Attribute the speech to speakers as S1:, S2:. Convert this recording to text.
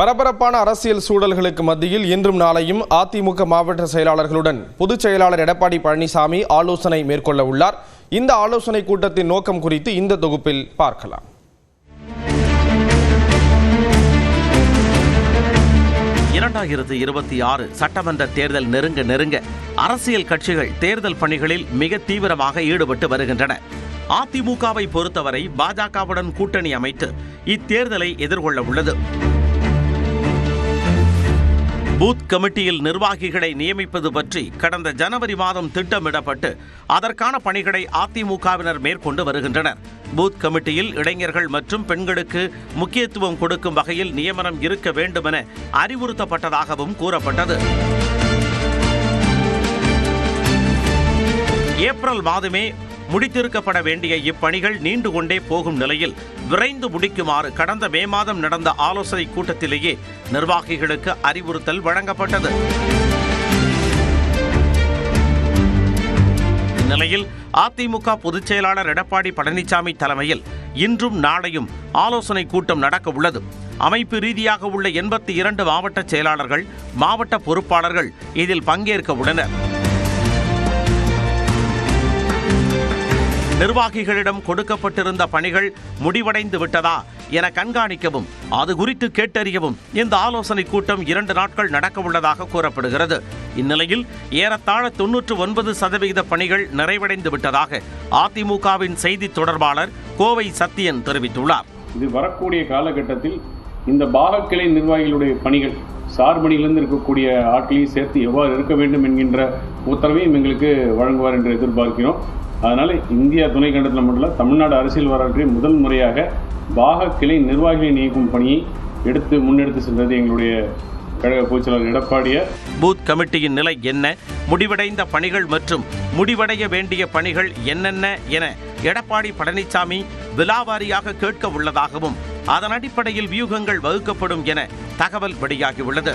S1: பரபரப்பான அரசியல் சூழல்களுக்கு மத்தியில் இன்றும் நாளையும் அதிமுக மாவட்ட செயலாளர்களுடன் பொதுச் செயலாளர் எடப்பாடி பழனிசாமி ஆலோசனை மேற்கொள்ள உள்ளார். இந்த ஆலோசனை கூட்டத்தின் நோக்கம் குறித்து இந்த தொகுப்பில் பார்க்கலாம்.
S2: இரண்டாயிரத்து இருபத்தி ஆறு சட்டமன்ற தேர்தல் நெருங்க நெருங்க அரசியல் கட்சிகள் தேர்தல் பணிகளில் மிக தீவிரமாக ஈடுபட்டு வருகின்றன. அதிமுகவை பொறுத்தவரை பாஜகவுடன் கூட்டணி அமைத்து இத்தேர்தலை எதிர்கொள்ள உள்ளது. பூத் கமிட்டியில் நிர்வாகிகளை நியமிப்பது பற்றி கடந்த ஜனவரி மாதம் திட்டமிடப்பட்டு அதற்கான பணிகளை அதிமுகவினர் மேற்கொண்டு வருகின்றனர். பூத் கமிட்டியில் இளைஞர்கள் மற்றும் பெண்களுக்கு முக்கியத்துவம் கொடுக்கும் வகையில் நியமனம் இருக்க வேண்டுமென அறிவுறுத்தப்பட்டதாகவும் கூறப்பட்டது. ஏப்ரல் மாதமே முடித்திருக்கப்பட வேண்டிய இப்பணிகள் நீண்டு கொண்டே போகும் நிலையில் விரைந்து முடிக்குமாறு கடந்த மே மாதம் நடந்த ஆலோசனை கூட்டத்திலேயே நிர்வாகிகளுக்கு அறிவுறுத்தல் வழங்கப்பட்டது. இந்நிலையில் அதிமுக பொதுச் செயலாளர் எடப்பாடி பழனிசாமி தலைமையில் இன்றும் நாளையும் ஆலோசனை கூட்டம் நடக்க உள்ளது. அமைப்பு ரீதியாக உள்ள எண்பத்தி இரண்டு மாவட்ட செயலாளர்கள் மாவட்ட பொறுப்பாளர்கள் இதில் பங்கேற்க உள்ளனர். நிர்வாகிகளிடம் கொடுக்கப்பட்டிருந்த பணிகள் முடிவடைந்து விட்டதா என கண்காணிக்கவும் அது குறித்து கேட்டறியவும் இந்த ஆலோசனை கூட்டம் இரண்டு நாட்கள் நடக்கவுள்ளதாக கூறப்படுகிறது. இந்நிலையில் ஏறத்தாழ தொன்னூற்று ஒன்பது சதவிகித பணிகள் நிறைவடைந்து விட்டதாக அதிமுகவின் செய்தி தொடர்பாளர் கோவை சத்தியன் தெரிவித்துள்ளார்.
S3: இது வரக்கூடிய காலகட்டத்தில் இந்த பாகக்கிளை நிர்வாகிகளுடைய பணிகள் சார்பணியிலிருந்து இருக்கக்கூடிய ஆட்களையும் சேர்த்து எவ்வாறு இருக்க வேண்டும் என்கின்ற உத்தரவையும் எங்களுக்கு வழங்குவார் என்று எதிர்பார்க்கிறோம். அதனால் இந்தியா துணை கண்டத்தில் மட்டும் தமிழ்நாடு அரசியல் வரலாற்றில் முதல் முறையாக பாக கிளை நிர்வாகிகளை நியமிக்கும் பணியை எடுத்து முன்னெடுத்து சென்றது எங்களுடைய கழக பொதுச்செயலாளர் எடப்பாடியார்.
S2: பூத் கமிட்டியின் நிலை என்ன? முடிவடைந்த பணிகள் மற்றும் முடிவடைய வேண்டிய பணிகள் என்னென்ன என எடப்பாடி பழனிசாமி விலாவாரியாக கேட்க உள்ளதாகவும் அதன் அடிப்படையில் வியூகங்கள் வகுக்கப்படும் என தகவல் வெளியாகியுள்ளது.